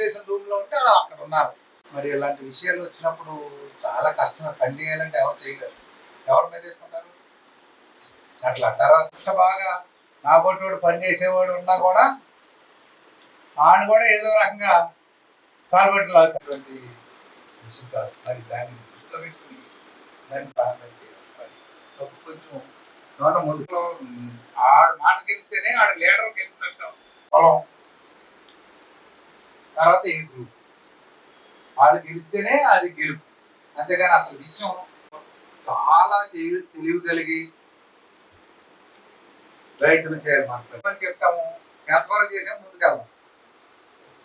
చేసిన రూమ్లో ఉంటే అలా అక్కడ ఉన్నారు. మరి ఇలాంటి విషయాలు వచ్చినప్పుడు చాలా కష్టం పని చేయాలంటే ఎవరు చేయలేరు. ఎవరి మీద వేసుకుంటారు? అట్లా తర్వాత బాగా నా కొట్టుడు పని చేసేవాడు ఉన్నా కూడా ఆయన కూడా ఏదో రకంగా కాలుబట్టి లాగుతున్నటువంటి విషయం కాదు. మరి దాన్ని దృష్టిలో పెట్టుకుని దాన్ని ప్రారంభం చేయాలి. కొంచెం ముందులో ఆడ మాట గెలిస్తేనే ఆడ లీడర్ గెలిచినట్టు పొలం తర్వాత ఏ గ్రూప్ వాళ్ళు గెలిస్తేనే అది గెలుపు. అంతేగాని అసలు విషయం చాలా తెలివి కలిగి రైతులు చేయాలి మనం. చెప్తాము ఎంతవరకు చేసాము ముందుకెళ్దాం.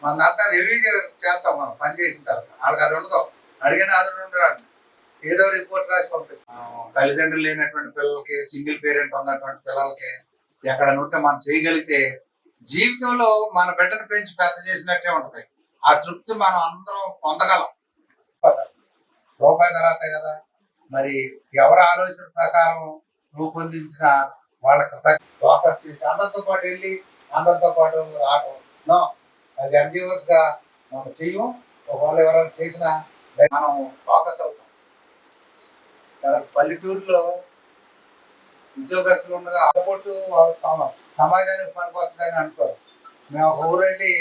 మన అంతా రివ్యూ చేస్తాం మనం పని చేసిన తర్వాత. వాళ్ళకి అది ఉండదు. అడిగిన అది ఉండరాడు ఏదో రిపోర్ట్ రాసి పంపిస్తాం తల్లిదండ్రులు లేనటువంటి పిల్లలకి సింగిల్ పేరెంట్ ఉన్నటువంటి పిల్లలకి ఎక్కడ ఉంటే మనం చేయగలిగితే జీవితంలో మన బిడ్డను పెంచి పెద్ద చేసినట్టే ఉంటుంది. ఆ తృప్తి మనం అందరం పొందగలం. రూపాయి తర్వాతే కదా మరి ఎవరి ఆలోచన ప్రకారం రూపొందించిన వాళ్ళకి ఫోకస్ చేసి అందరితో పాటు వెళ్ళి అందరితో పాటు రావడం. నో అది ఎంజిఓస్గా మనం చెయ్యం. ఒకవేళ ఎవరైనా చేసినా మనం ఫోకస్ అవుతాం. పల్లెటూరులో ఉద్యోగస్తులు ఉండగా అలబొట్టు సమాజానికి పనికొస్తుందని అనుకోరు. మేము ఒక ఊరు వెళ్ళి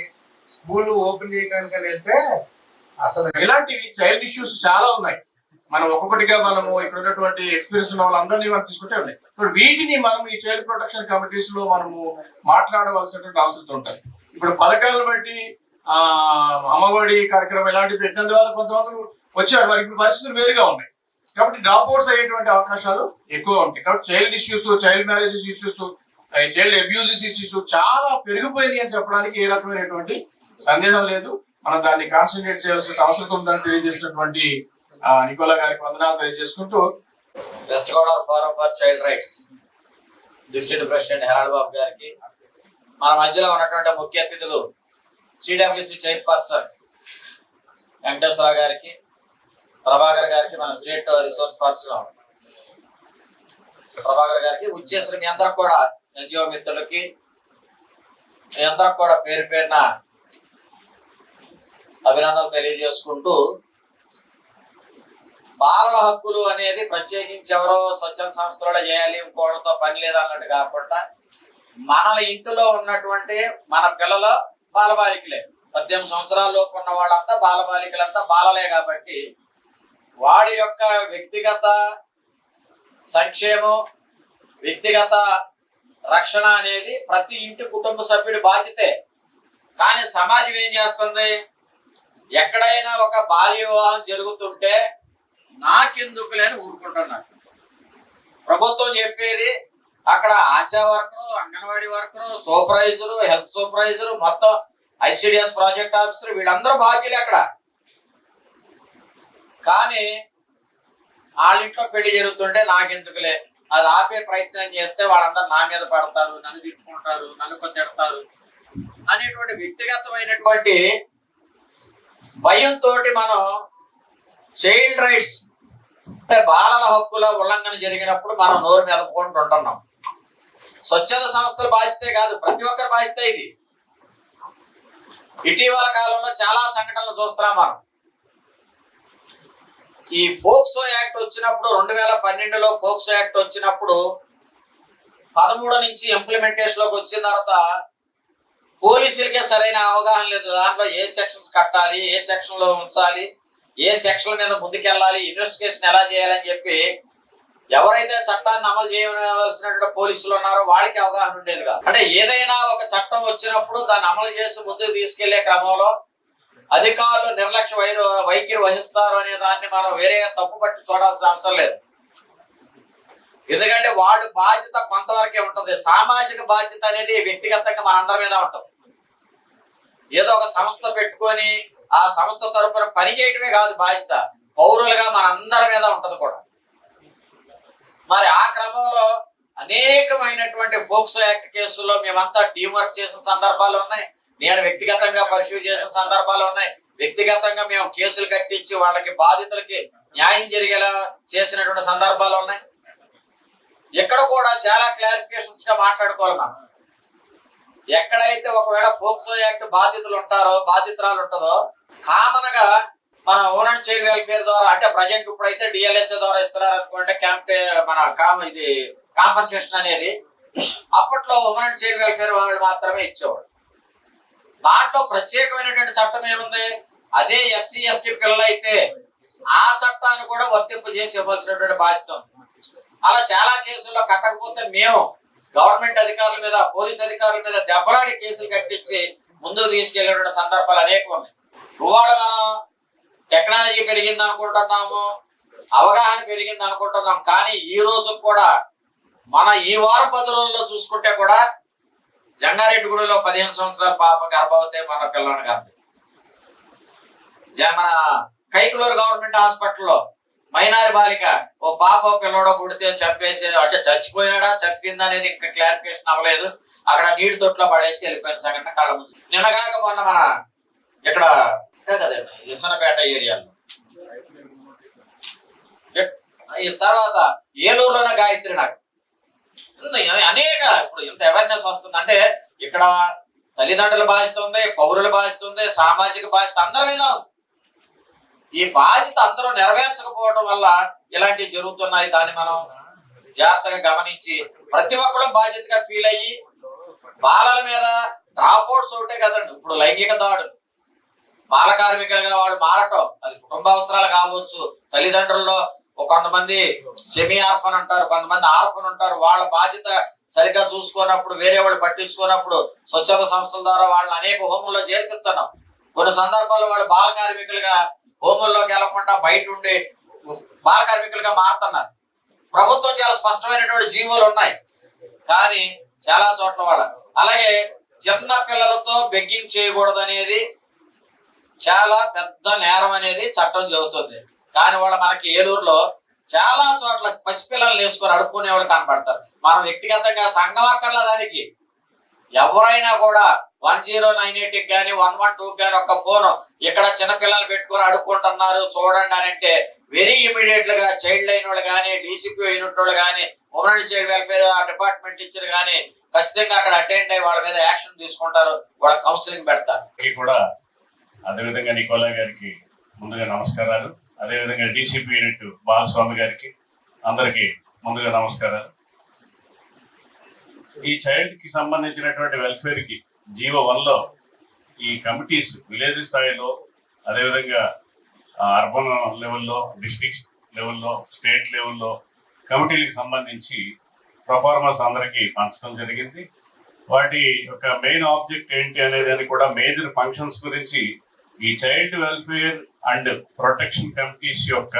స్కూల్ ఓపెన్ చేయడానికి వెళ్తే అసలు ఇలాంటివి చైల్డ్ ఇష్యూస్ చాలా ఉన్నాయి. మనం ఒక్కొక్కటిగా మనము ఇక్కడ ఉన్నటువంటి ఎక్స్పీరియన్స్ ఉన్న వాళ్ళందరినీ మనం తీసుకుంటే ఉన్నాయి. ఇప్పుడు వీటిని మనం ఈ చైల్డ్ ప్రొటెక్షన్ కమిటీస్లో మనము మాట్లాడవలసినటువంటి అవసరం ఉంటుంది. ఇప్పుడు పథకాలను బట్టి ఆ అమ్మఒడి కార్యక్రమం ఇలాంటివి పెట్టినందువల్ల కొంతమంది వచ్చారు. మరి ఇప్పుడు పరిస్థితులు వేరుగా ఉన్నాయి. కాబట్టి డ్రాప్ అవుట్స్ అయ్యేటువంటి అవకాశాలు ఎక్కువ ఉంటాయి. కాబట్టి child issues child marriages issues child abuses issues చాలా పెరిగిపోయింది అని చెప్పడానికి ఏ రకమైనటువంటి సందేహం లేదు. మనం దాన్ని కాన్సన్ట్రేట్ చేయాల్సిన అవసరం ఉందని తెలియజేసినటువంటి నికోలా గారికి వందనాలు తెలియజేసుకుంటూ west Godavari forum for child rights district president Harold Babu గారికి మన మధ్యలో ఉన్నటువంటి ముఖ్య అతిథులు సిడబ్ల్యూసి చైర్పర్సన్ వెంకటేశ్వరరావు గారికి ప్రభాకర్ గారికి మన స్టేట్ రిసోర్స్ పర్సన్ ప్రభాకర్ గారికి ఉచ్చేసిన మీ అందరికి కూడా ఎన్జిఓ మిత్రులకి మీ అందరం కూడా పేరు పేరున అభినందనలు తెలియజేసుకుంటూ బాలల హక్కులు అనేది ప్రత్యేకించి ఎవరో స్వచ్ఛంద సంస్థలలో చేయాలి ఇంకోళ్ళతో పని లేదు అన్నట్టు కాకుండా మన ఇంటిలో ఉన్నటువంటి మన పిల్లలు బాలబాలికలే. పద్దెనిమిది సంవత్సరాల లోపు ఉన్న వాళ్ళంతా బాలబాలికలంతా బాలలే కాబట్టి వాళ్ళ యొక్క వ్యక్తిగత సంక్షేమం వ్యక్తిగత రక్షణ అనేది ప్రతి ఇంటి కుటుంబ సభ్యుడి బాధ్యతే. కానీ సమాజం ఏం చేస్తుంది? ఎక్కడైనా ఒక బాల్య వివాహం జరుగుతుంటే నాకెందుకు లేని ఊరుకుంటున్నాడు ప్రభుత్వం చెప్పేది అక్కడ ASHA worker anganwadi worker supervisor health supervisor మొత్తం ఐసిడిఎస్ ప్రాజెక్ట్ ఆఫీసర్ వీళ్ళందరూ బాధ్యులే అక్కడ. కానీ వాళ్ళ ఇంట్లో పెళ్ళి జరుగుతుంటే నాకెందుకులే? అది ఆపే ప్రయత్నం చేస్తే వాళ్ళందరూ నా మీద పడతారు నన్ను తిట్టుకుంటారు నన్ను కొంత తిడతారు అనేటువంటి వ్యక్తిగతమైనటువంటి భయంతో మనం చైల్డ్ రైట్స్ అంటే బాలల హక్కుల ఉల్లంఘన జరిగినప్పుడు మనం నోరు మెదపుకుంటూ ఉంటున్నాం. స్వచ్ఛంద సంస్థలు బాధిస్తే కాదు ప్రతి ఒక్కరు బాధిస్తే ఇది. ఇటీవల కాలంలో చాలా సంఘటనలు చూస్తున్నాం మనం. ఈ పోక్సో యాక్ట్ వచ్చినప్పుడు రెండు వేల పన్నెండులో పోక్సో యాక్ట్ వచ్చినప్పుడు పదమూడు నుంచి ఇంప్లిమెంటేషన్లోకి వచ్చిన తర్వాత పోలీసులకే సరైన అవగాహన లేదు. దాంట్లో ఏ సెక్షన్స్ కట్టాలి ఏ సెక్షన్లో ఉంచాలి ఏ సెక్షన్ మీద ముందుకెళ్ళాలి ఇన్వెస్టిగేషన్ ఎలా చేయాలని చెప్పి ఎవరైతే చట్టాన్ని అమలు చేయవలసినటువంటి పోలీసులు ఉన్నారో వాళ్ళకి అవగాహన ఉండేది కాదు. అంటే ఏదైనా ఒక చట్టం వచ్చినప్పుడు దాన్ని అమలు చేసి ముందుకు తీసుకెళ్ళే క్రమంలో అధికారులు నిర్లక్ష్య వై వైఖరి వహిస్తారు అనే దాన్ని మనం వేరే తప్పు పట్టి చూడాల్సిన అవసరం లేదు. ఎందుకంటే వాళ్ళ బాధ్యత కొంతవరకే ఉంటుంది. సామాజిక బాధ్యత అనేది వ్యక్తిగతంగా మనందరి మీద ఉంటుంది. ఏదో ఒక సంస్థ పెట్టుకొని ఆ సంస్థ తరపున పని చేయటమే కాదు బాధ్యత. పౌరులుగా మనందరి మీద ఉంటుంది కూడా. మరి ఆ క్రమంలో అనేకమైనటువంటి పోక్సో యాక్ట్ కేసుల్లో మేమంతా టీం వర్క్ చేసిన సందర్భాలు ఉన్నాయి. నేను వ్యక్తిగతంగా పరిశీలి చేసిన సందర్భాలు ఉన్నాయి. వ్యక్తిగతంగా మేము కేసులు కట్టించి వాళ్ళకి బాధితులకి న్యాయం జరిగేలా చేసినటువంటి సందర్భాలు ఉన్నాయి. ఇక్కడ కూడా చాలా క్లారిఫికేషన్స్గా మాట్లాడుకోవాలి మనం. ఎక్కడైతే ఒకవేళ పోక్సో యాక్ట్ బాధితులు ఉంటారో బాధితురాలు ఉంటుందో కామన్గా మన ఓన్ అండ్ చైల్డ్ వెల్ఫేర్ ద్వారా అంటే ప్రజెంట్ ఇప్పుడైతే డిఎల్ఎస్ఏ ద్వారా ఇస్తున్నారు అనుకోండి క్యాంప్ మన కామ్ ఇది కాంపన్సేషన్ అనేది అప్పట్లో ఉమెన్ అండ్ చైల్డ్ వెల్ఫేర్ వాళ్ళు మాత్రమే ఇచ్చేవాడు దాంట్లో ప్రత్యేకమైనటువంటి చట్టం ఏముంది? అదే ఎస్సీ ఎస్టీ పిల్లలైతే ఆ చట్టాన్ని కూడా వర్తింపు చేసి ఇవ్వాల్సినటువంటి బాధ్యత అలా చాలా కేసుల్లో కట్టకపోతే మేము గవర్నమెంట్ అధికారుల మీద పోలీస్ అధికారుల మీద దెబ్బలాడి కేసులు కట్టించి ముందుకు తీసుకెళ్ళేటువంటి సందర్భాలు అనేక ఉన్నాయి. ఇవాళ మనం టెక్నాలజీ పెరిగింది అనుకుంటున్నాము అవగాహన పెరిగింది అనుకుంటున్నాం కానీ ఈ రోజు కూడా మన ఈ వారం పది రోజుల్లో చూసుకుంటే కూడా జంగారెడ్డిగూడలో పదిహేను సంవత్సరాల పాప గర్భవతే మన పిల్లని గారు. మన కైకులూరు గవర్నమెంట్ హాస్పిటల్లో మైనారి బాలిక ఓ పాప ఓ పుడితే చంపేసి అంటే చచ్చిపోయాడా చంపిందా అనేది ఇంకా క్లారిఫికేషన్ అవ్వలేదు. అక్కడ నీటి తొట్లో పడేసి వెళ్ళిపోయిన సంఘటన కళ్ళ ముందు. నిన్నగాక మొన్న మన ఇక్కడ కదండి ఇసనపేట ఏరియాలో. తర్వాత ఏలూరులోనే గాయత్రి నాకు అనేక ఇప్పుడు ఇంత అవేర్నెస్ వస్తుంది అంటే ఇక్కడ తల్లిదండ్రుల బాధ్యత ఉంది పౌరుల బాధ్యత ఉంది సామాజిక బాధ్యత అందరి మీద ఉంది. ఈ బాధ్యత అందరూ నెరవేర్చకపోవడం వల్ల ఇలాంటివి జరుగుతున్నాయి. దాన్ని మనం జాగ్రత్తగా గమనించి ప్రతి ఒక్కరు బాధ్యతగా ఫీల్ అయ్యి బాలల మీద డ్రాప్ అవుట్స్ ఒకటే కదండి. ఇప్పుడు లైంగిక దాడులు. బాల కార్మికులుగా వాళ్ళు మారటం అది కుటుంబ అవసరాలు కావచ్చు తల్లిదండ్రుల్లో కొంతమంది సెమీ ఆర్ఫన్ అంటారు కొంతమంది ఆర్ఫన్ ఉంటారు. వాళ్ళ బాధ్యత సరిగ్గా చూసుకున్నప్పుడు వేరే వాళ్ళు పట్టించుకున్నప్పుడు స్వచ్ఛంద సంస్థల ద్వారా వాళ్ళని అనేక హోముల్లో చేర్పిస్తున్నాం. కొన్ని సందర్భాల్లో వాళ్ళు బాల కార్మికులుగా హోముల్లోకి గెలకుండా బయట ఉండి బాల కార్మికులుగా మారుతున్నారు. ప్రభుత్వం చాలా స్పష్టమైనటువంటి జీవోలు ఉన్నాయి. కానీ చాలా చోట్ల వాళ్ళ. అలాగే చిన్న పిల్లలతో బెగ్గింగ్ చేయకూడదు అనేది చాలా పెద్ద నేరం అనేది చట్టం చెబుతుంది. దాని వల్ల మనకి ఏలూరులో చాలా చోట్ల పసిపిల్లల్ని వేసుకొని అడుక్కునేవాడు కనపడతారు. మనం వ్యక్తిగతంగా సంఘం అక్కర్లా దానికి? ఎవరైనా కూడా వన్ జీరో నైన్ ఎయిట్ కానీ వన్ వన్ టూ కానీ ఒక ఫోన్ ఇక్కడ చిన్నపిల్లల్ని పెట్టుకొని అడుక్కుంటున్నారు చూడండి అని అంటే వెరీ ఇమీడియట్గా చైల్డ్ లైన్ వాళ్ళు కానీ డీసీపీ యూనిట్ వాళ్ళు కానీ women child welfare department teacher కానీ ఖచ్చితంగా అక్కడ అటెండ్ అయ్యి వాళ్ళ మీద యాక్షన్ తీసుకుంటారు వాళ్ళ కౌన్సిలింగ్ పెడతారు. కూడా అదేవిధంగా నికోలా గారికి ముందుగా నమస్కారాలు. అదేవిధంగా డీసీపీ యూనిట్ బాలస్వామి గారికి అందరికీ ముందుగా నమస్కారాలు. ఈ చైల్డ్కి సంబంధించినటువంటి వెల్ఫేర్కి జీవో వన్ ఈ కమిటీస్ విలేజ్ స్థాయిలో అదేవిధంగా అర్బన్ లెవెల్లో డిస్ట్రిక్ట్ లెవెల్లో స్టేట్ లెవెల్లో కమిటీలకు సంబంధించి పర్ఫార్మన్స్ అందరికీ పంచడం జరిగింది. వాటి యొక్క మెయిన్ ఆబ్జెక్ట్ ఏంటి అనేది కూడా మేజర్ ఫంక్షన్స్ గురించి ఈ child welfare and protection committees యొక్క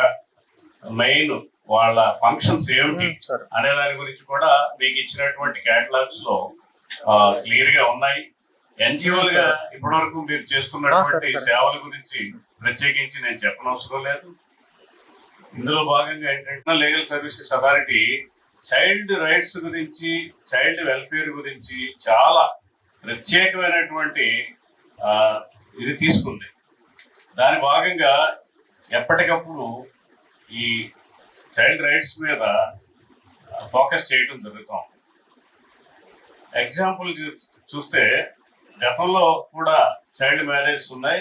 మెయిన్ వాళ్ళ ఫంక్షన్స్ ఏమిటి అనే దాని గురించి కూడా మీకు ఇచ్చినటువంటి కేటలాగ్స్లో క్లియర్గా ఉన్నాయి. ఎన్జిఓలుగా ఇప్పటివరకు మీరు చేస్తున్నటువంటి సేవల గురించి ప్రత్యేకించి నేను చెప్పనవసరం లేదు. ఇందులో భాగంగా ఏంటంటే legal services authority child rights గురించి చైల్డ్ వెల్ఫేర్ గురించి చాలా ప్రత్యేకమైనటువంటి ఇది తీసుకుంది. దాని భాగంగా ఎప్పటికప్పుడు ఈ చైల్డ్ రైట్స్ మీద ఫోకస్ చేయడం జరుగుతాం ఎగ్జాంపుల్ చూ- చూస్తే గతంలో కూడా చైల్డ్ మ్యారేజ్ ఉన్నాయి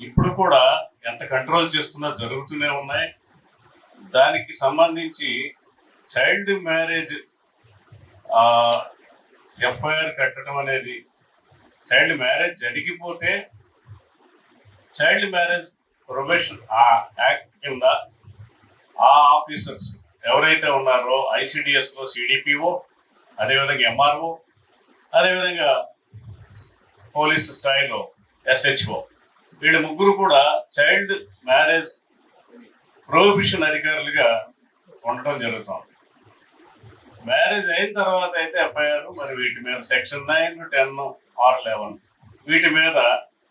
ఇప్పుడు కూడా ఎంత కంట్రోల్ చేస్తున్నా జరుగుతూనే ఉన్నాయి. దానికి సంబంధించి చైల్డ్ మ్యారేజ్ ఎఫ్ఐఆర్ కట్టడం అనేది చైల్డ్ మ్యారేజ్ జరిగిపోతే చైల్డ్ మ్యారేజ్ ప్రొబేషన్ ఆ యాక్ట్ కింద ఆ ఆఫీసర్స్ ఎవరైతే ఉన్నారో ఐసిడిఎస్లో సిడిపిఓ అదేవిధంగా ఎంఆర్ఓ అదేవిధంగా పోలీసు స్థాయిలో ఎస్హెచ్ఓ వీళ్ళ ముగ్గురు కూడా చైల్డ్ మ్యారేజ్ ప్రొహిబిషన్ అధికారులుగా ఉండటం జరుగుతుంది. మ్యారేజ్ అయిన తర్వాత అయితే ఎఫ్ఐఆర్ మరి వీటి మీద section nine ten or eleven వీటి మీద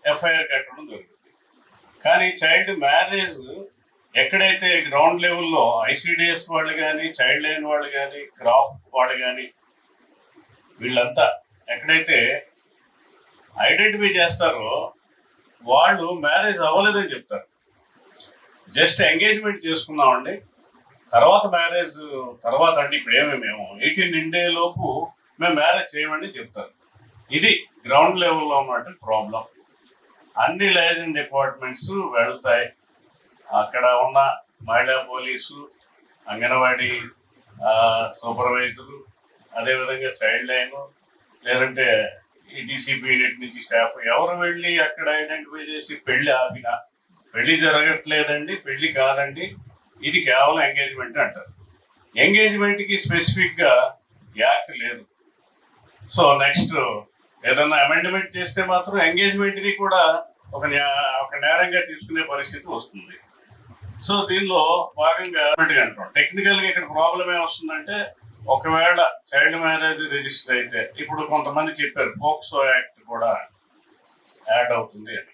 ఎఫ్ఐఆర్ కట్టడం జరుగుతుంది. కానీ చైల్డ్ మ్యారేజ్ ఎక్కడైతే గ్రౌండ్ లెవెల్లో ఐసీడిఎస్ వాళ్ళు కానీ చైల్డ్ లైన్ వాళ్ళు కానీ క్రాఫ్ట్ వాళ్ళు కానీ వీళ్ళంతా ఎక్కడైతే ఐడెంటిఫై చేస్తారో వాళ్ళు మ్యారేజ్ అవ్వలేదని చెప్తారు. జస్ట్ ఎంగేజ్మెంట్ చేసుకున్నామండి తర్వాత మ్యారేజ్ తర్వాత అంటే ఇప్పుడు ఏమే మేము ఎయిటీన్ నిండే లోపు మేము మ్యారేజ్ చేయమని చెప్తారు. ఇది గ్రౌండ్ లెవెల్లో ఉన్నటువంటి ప్రాబ్లం. అన్ని లైజన్ డిపార్ట్మెంట్స్ వెళ్తాయి. అక్కడ ఉన్న మహిళా పోలీసు అంగన్వాడీ సూపర్వైజరు అదేవిధంగా చైల్డ్ లైన్ లేదంటే ఈ డీసీపీ యూనిట్ నుంచి స్టాఫ్ ఎవరు వెళ్ళి అక్కడ ఐడెంటిఫై చేసి పెళ్ళి ఆపినా? పెళ్ళి జరగట్లేదండి పెళ్ళి కాదండి. ఇది కేవలం ఎంగేజ్మెంట్ అంటారు. ఎంగేజ్మెంట్కి స్పెసిఫిక్గా యాక్ట్ లేదు. సో నెక్స్ట్ ఏదన్నా అమెండ్మెంట్ చేస్తే మాత్రం ఎంగేజ్మెంట్ని కూడా ఒక ఒక నేరంగా తీసుకునే పరిస్థితి వస్తుంది. సో దీనిలో భాగంగా అంటాం టెక్నికల్గా ఇక్కడ ప్రాబ్లం ఏమొస్తుందంటే ఒకవేళ చైల్డ్ మ్యారేజ్ రిజిస్టర్ అయితే ఇప్పుడు కొంతమంది చెప్పారు పోక్సో యాక్ట్ కూడా యాడ్ అవుతుంది అని.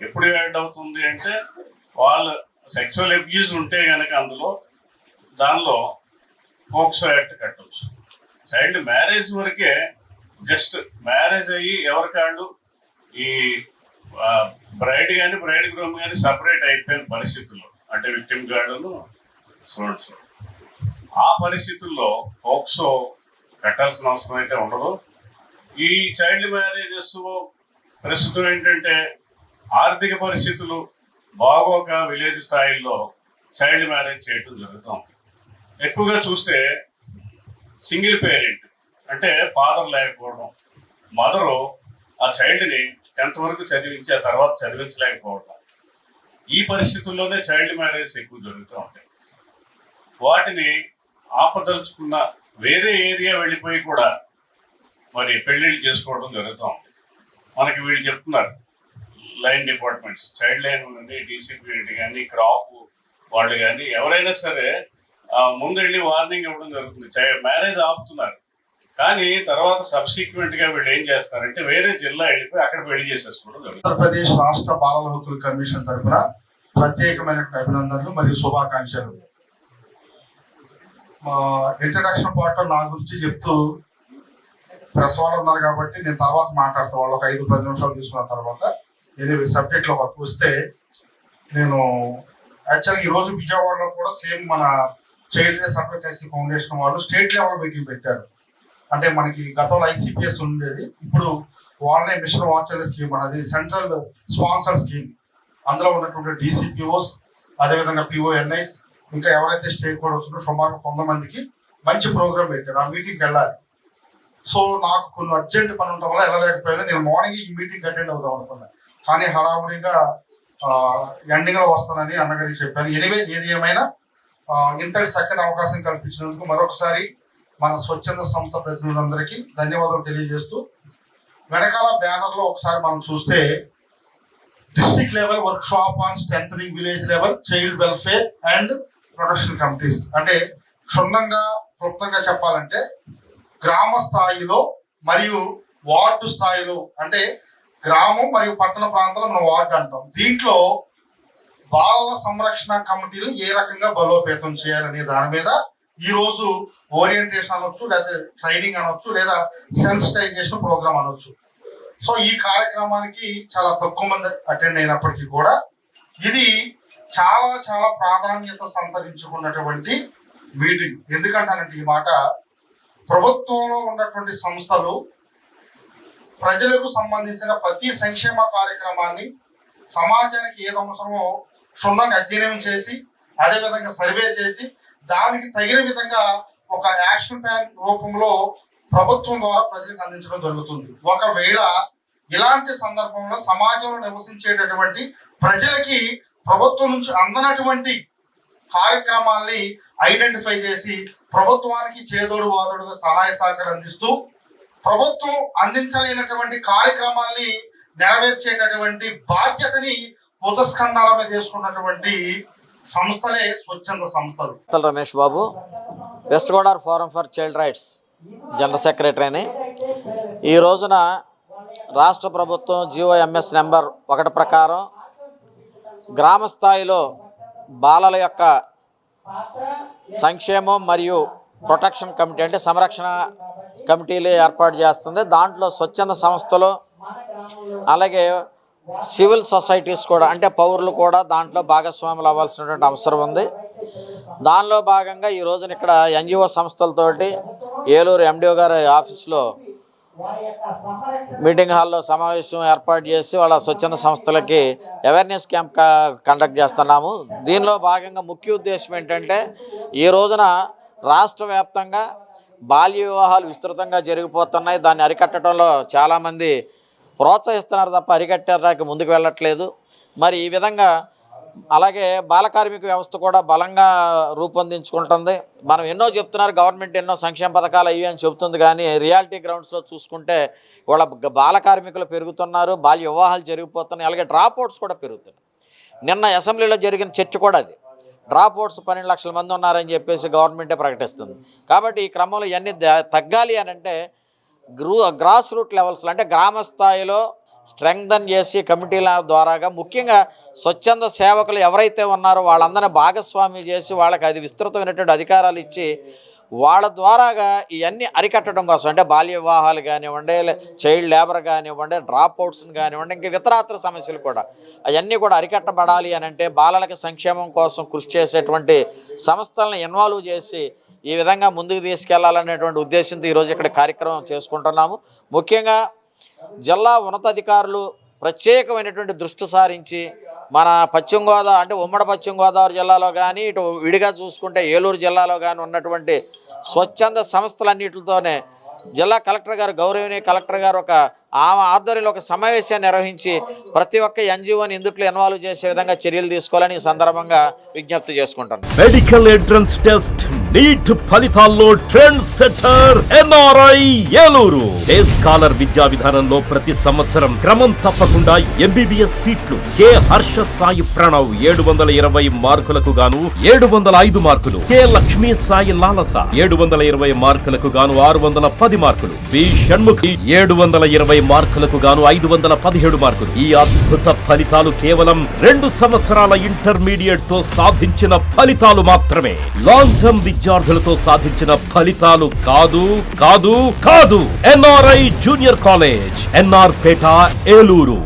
ఎప్పుడు యాడ్ అవుతుంది అంటే వాళ్ళు సెక్సువల్ అబ్యూస్ ఉంటే కనుక అందులో దానిలో పోక్సో యాక్ట్ కట్టవచ్చు చైల్డ్ మ్యారేజ్ వరకే జస్ట్ మ్యారేజ్ అయ్యి ఎవరికాళ్ళు ఈ బ్రైడ్ కానీ బ్రైడ్ గ్రూమ్ కానీ సపరేట్ అయిపోయిన పరిస్థితుల్లో అంటే విక్టిమ్ గార్డును సో ఆ పరిస్థితుల్లో పోక్సో కట్టాల్సిన అవసరం అయితే ఉండదు. ఈ చైల్డ్ మ్యారేజెస్ ప్రస్తుతం ఏంటంటే ఆర్థిక పరిస్థితులు బాగోక విలేజ్ స్థాయిలో చైల్డ్ మ్యారేజ్ చేయడం జరుగుతుంది. ఎక్కువగా చూస్తే సింగిల్ పేరెంట్ అంటే ఫాదర్ లేకపోవడం. మదరు ఆ చైల్డ్ని టెన్త్ వరకు చదివించి ఆ తర్వాత చదివించలేకపోవడం. ఈ పరిస్థితుల్లోనే చైల్డ్ మ్యారేజ్ ఎక్కువ జరుగుతూ ఉంటాయి. వాటిని ఆపదలుచుకున్న వేరే ఏరియా వెళ్ళిపోయి కూడా మరి పెళ్ళిళ్ళు చేసుకోవడం జరుగుతూ ఉంది మనకి వీళ్ళు చెప్తున్నారు లైన్ డిపార్ట్మెంట్స్ చైల్డ్ లైన్ ఉంది డీసీపీ కానీ క్రాఫ్ వాళ్ళు కానీ ఎవరైనా సరే ముందు వెళ్ళి వార్నింగ్ ఇవ్వడం జరుగుతుంది. మ్యారేజ్ ఆపుతున్నారు. కానీ తర్వాత సబ్సిక్వెంట్గా వీళ్ళు ఏం చేస్తారంటే వేరే జిల్లా వెళ్ళిపోయి అక్కడ పెళ్ళి చేసేసుకోవడం ఆంధ్రప్రదేశ్ రాష్ట్ర బాలల హక్కుల కమిషన్ తరఫున ప్రత్యేకమైన అభినందనలు మరియు శుభాకాంక్షలు. ఇంట్రడక్షన్ పార్ట్ నా గురించి చెప్తూ ప్రెస్ వాళ్ళు ఉన్నారు కాబట్టి నేను తర్వాత మాట్లాడతా. వాళ్ళు ఒక ఐదు పది నిమిషాలు తీసుకున్న తర్వాత నేను సబ్జెక్ట్లో వర్క్ వస్తే నేను యాక్చువల్గా ఈరోజు విజయవాడలో కూడా సేమ్ మన చైల్డ్ డే అడ్వకేసీ ఫౌండేషన్ వాళ్ళు స్టేట్ లెవెల్ మీటింగ్ పెట్టారు. అంటే మనకి గతంలో ఐసిపిఎస్ ఉండేది. ఇప్పుడు వాళ్ళనే మిషన్ వాచర్ల స్కీమ్ అనేది సెంట్రల్ స్పాన్సర్ స్కీమ్. అందులో ఉన్నటువంటి డిసిపిఓస్ అదేవిధంగా పిఓఎన్ఐస్ ఇంకా ఎవరైతే స్టేక్ హోల్డర్స్ ఉన్నారో సుమారు వంద మందికి మంచి ప్రోగ్రామ్ పెట్టారు. ఆ మీటింగ్కి వెళ్ళాలి. సో నాకు కొన్ని అర్జెంట్ పని ఉండటం వల్ల వెళ్ళలేకపోయినా. నేను మార్నింగ్ ఈ మీటింగ్ అటెండ్ అవుదాం అనుకున్నా. కానీ హడావుడిగా ఎండింగ్లో వస్తానని అన్నగారికి చెప్పాను. ఎనివే ఏది ఏమైనా ఇంతటి చక్కటి అవకాశం కల్పించినందుకు మరొకసారి మన స్వచ్ఛంద సంస్థ ప్రతినిధులందరికీ ధన్యవాదాలు తెలియజేస్తూ వెనకాల బ్యానర్లో ఒకసారి మనం చూస్తే district level workshop on strengthening village level child welfare and protection committees. అంటే క్షుణ్ణంగా క్లుప్తంగా చెప్పాలంటే గ్రామ స్థాయిలో మరియు వార్డు స్థాయిలో అంటే గ్రామం మరియు పట్టణ ప్రాంతంలో మనం వార్డు అంటాం. దీంట్లో బాలల సంరక్షణ కమిటీలు ఏ రకంగా బలోపేతం చేయాలనే దాని మీద ఈ రోజు ఓరియంటేషన్ అనొచ్చు లేదా ట్రైనింగ్ అనొచ్చు లేదా సెన్సిటైజేషన్ ప్రోగ్రామ్ అనొచ్చు. సో ఈ కార్యక్రమానికి చాలా తక్కువ మంది అటెండ్ అయినప్పటికీ కూడా ఇది చాలా చాలా ప్రాధాన్యత సంతరించుకున్నటువంటి మీటింగ్ ఎందుకంటానంటే ఈ మాట ప్రభుత్వంలో ఉన్నటువంటి సంస్థలు ప్రజలకు సంబంధించిన ప్రతి సంక్షేమ కార్యక్రమాన్ని సమాజానికి ఏది అవసరమో క్షుణ్ణంగా అధ్యయనం చేసి అదేవిధంగా సర్వే చేసి దానికి తగిన విధంగా ఒక యాక్షన్ ప్లాన్ రూపంలో ప్రభుత్వం ద్వారా ప్రజలకు అందించడం జరుగుతుంది. ఒకవేళ ఇలాంటి సందర్భంలో సమాజంలో నివసించేటటువంటి ప్రజలకి ప్రభుత్వం నుంచి అందనటువంటి కార్యక్రమాల్ని ఐడెంటిఫై చేసి ప్రభుత్వానికి చేదోడు వాదోడుగా సహాయ సహకారం అందిస్తూ ప్రభుత్వం అందించలేనటువంటి కార్యక్రమాల్ని నెరవేర్చేటటువంటి బాధ్యతని ఉపస్కంధాల మీద తీసుకున్నటువంటి సంస్థలే స్వచ్ఛంద సంస్థలు. Ramesh Babu west Godavari forum for child rights general secretary అని. ఈ రోజున రాష్ట్ర ప్రభుత్వం జిఓఎంఎస్ నెంబర్ ఒకటి ప్రకారం గ్రామ స్థాయిలో బాలల యొక్క సంక్షేమం మరియు ప్రొటెక్షన్ కమిటీ అంటే సంరక్షణ కమిటీలు ఏర్పాటు చేస్తుంది. దాంట్లో స్వచ్ఛంద సంస్థలు అలాగే సివిల్ సొసైటీస్ కూడా అంటే పౌరులు కూడా దాంట్లో భాగస్వాములు అవ్వాల్సినటువంటి అవసరం ఉంది. దానిలో భాగంగా ఈ రోజున ఇక్కడ ఎన్జిఓ సంస్థలతోటి ఏలూరు ఎండిఓ గారి ఆఫీస్లో మీటింగ్ హాల్లో సమావేశం ఏర్పాటు చేసి వాళ్ళ స్వచ్ఛంద సంస్థలకి అవేర్నెస్ క్యాంప్ కండక్ట్ చేస్తున్నాము. దీనిలో భాగంగా ముఖ్య ఉద్దేశం ఏంటంటే ఈ రోజున రాష్ట్ర వ్యాప్తంగా బాల్య వివాహాలు విస్తృతంగా జరిగిపోతున్నాయి. దాన్ని అరికట్టడంలో చాలామంది ప్రోత్సహిస్తున్నారు తప్ప అరికట్టడానికి ముందుకు వెళ్ళట్లేదు. మరి ఈ విధంగా అలాగే బాల కార్మిక వ్యవస్థ కూడా బలంగా రూపొందించుకుంటుంది. మనం ఎన్నో చెప్తున్నారు గవర్నమెంట్ ఎన్నో సంక్షేమ పథకాలు అయ్యి అని చెబుతుంది కానీ రియాలిటీ గ్రౌండ్స్లో చూసుకుంటే వాళ్ళ బాలకార్మికులు బాల కార్మికులు పెరుగుతున్నారు బాల్య వివాహాలు జరిగిపోతున్నాయి అలాగే డ్రాప్అవుట్స్ కూడా పెరుగుతున్నాయి. నిన్న అసెంబ్లీలో జరిగిన చర్చ కూడా అది. డ్రాప్అవుట్స్ పన్నెండు లక్షల మంది ఉన్నారని చెప్పేసి గవర్నమెంటే ప్రకటిస్తుంది. కాబట్టి ఈ క్రమంలో ఇవన్నీ ద- తగ్గాలి అని అంటే గ్రూ గ్రాస్ రూట్ లెవెల్స్లో అంటే గ్రామ స్థాయిలో స్ట్రెంగ్దన్ చేసి కమిటీల ద్వారాగా ముఖ్యంగా స్వచ్ఛంద సేవకులు ఎవరైతే ఉన్నారో వాళ్ళందరినీ భాగస్వామి చేసి వాళ్ళకి అది విస్తృతమైనటువంటి అధికారాలు ఇచ్చి వాళ్ళ ద్వారాగా ఇవన్నీ అరికట్టడం కోసం అంటే బాల్య వివాహాలు కానివ్వండి చైల్డ్ లేబర్ కానివ్వండి డ్రాప్ అవుట్స్ని కానివ్వండి ఇంకా ఇతరాతర సమస్యలు కూడా అవన్నీ కూడా అరికట్టబడాలి అని అంటే బాలలకి సంక్షేమం కోసం కృషి చేసేటువంటి సంస్థలను ఇన్వాల్వ్ చేసి ఈ విధంగా ముందుకు తీసుకెళ్ళాలనేటువంటి ఉద్దేశంతో ఈరోజు ఇక్కడ కార్యక్రమం చేసుకుంటున్నాము. ముఖ్యంగా జిల్లా ఉన్నతాధికారులు ప్రత్యేకమైనటువంటి దృష్టి సారించి మన పశ్చిమ గోదావరి అంటే ఉమ్మడి పశ్చిమ గోదావరి జిల్లాలో కానీ ఇటు విడిగా చూసుకుంటే ఏలూరు జిల్లాలో కానీ ఉన్నటువంటి స్వచ్ఛంద సంస్థలన్నిటితోనే జిల్లా కలెక్టర్ గారు గౌరవనీయ కలెక్టర్ గారు ఒక ఆమె ఆధ్వర్యంలో ఒక సమావేశాన్ని నిర్వహించి ప్రతి ఒక్క ఎన్జిఓని ఇందుట్లో ఇన్వాల్వ్ చేసే విధంగా చర్యలు తీసుకోవాలని ఈ సందర్భంగా విజ్ఞప్తి చేసుకుంటాను మెడికల్ ఎంట్రన్స్ టెస్ట్ నీట్ ఫలితాల్లో trend setter NRI Eluru. Day scholar విద్యా విధానంలో ప్రతి సంవత్సరం క్రమం తప్పకుండా ఎంబీబీఎస్ సీట్లు. కె హర్ష సాయి ప్రణవ్ ఏడు వందల ఇరవై మార్కులకు గాను ఏడు వందల ఐదు మార్కులు. కె లక్ష్మీ సాయి లాలస ఏడు వందల ఇరవై మార్కులకు గాను ఆరు వందల పది మార్కులు. బి షణ్ముఖి ఏడు వందల ఇరవై మార్కులకు గాను ఐదు వందల పదిహేడు మార్కులు. ఈ అద్భుత ఫలితాలు కేవలం రెండు సంవత్సరాల ఇంటర్మీడియట్తో సాధించిన ఫలితాలు మాత్రమే. లాంగ్ టర్మ్ విద్యార్థులతో సాధించిన ఫలితాలు కాదు కాదు కాదు. NRI junior college NR Peta Eluru.